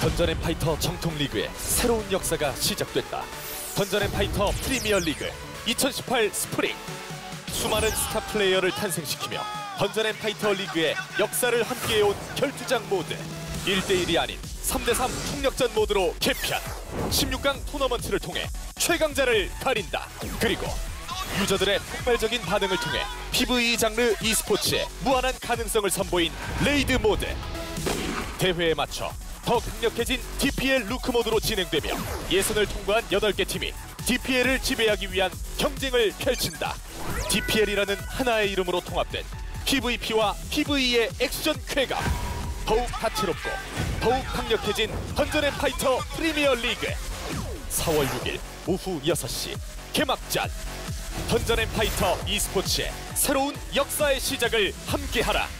던전앤 파이터 정통 리그의 새로운 역사가 시작됐다. 던전앤 파이터 프리미어 리그 2018 스프링. 수많은 스타 플레이어를 탄생시키며 던전앤 파이터 리그의 역사를 함께해온 결투장 모드. 1대1이 아닌 3대3 총력전 모드로 개편 16강 토너먼트를 통해 최강자를 가린다. 그리고 유저들의 폭발적인 반응을 통해 PVE 장르 e스포츠의 무한한 가능성을 선보인 레이드 모드. 대회에 맞춰 더 강력해진 DPL 루크 모드로 진행되며 예선을 통과한 8개 팀이 DPL을 지배하기 위한 경쟁을 펼친다. DPL이라는 하나의 이름으로 통합된 PVP와 PVE의 액션 쾌감. 더욱 다채롭고 더욱 강력해진 던전앤 파이터 프리미어 리그. 4월 6일 오후 6시 개막전. 던전앤 파이터 e스포츠의 새로운 역사의 시작을 함께하라.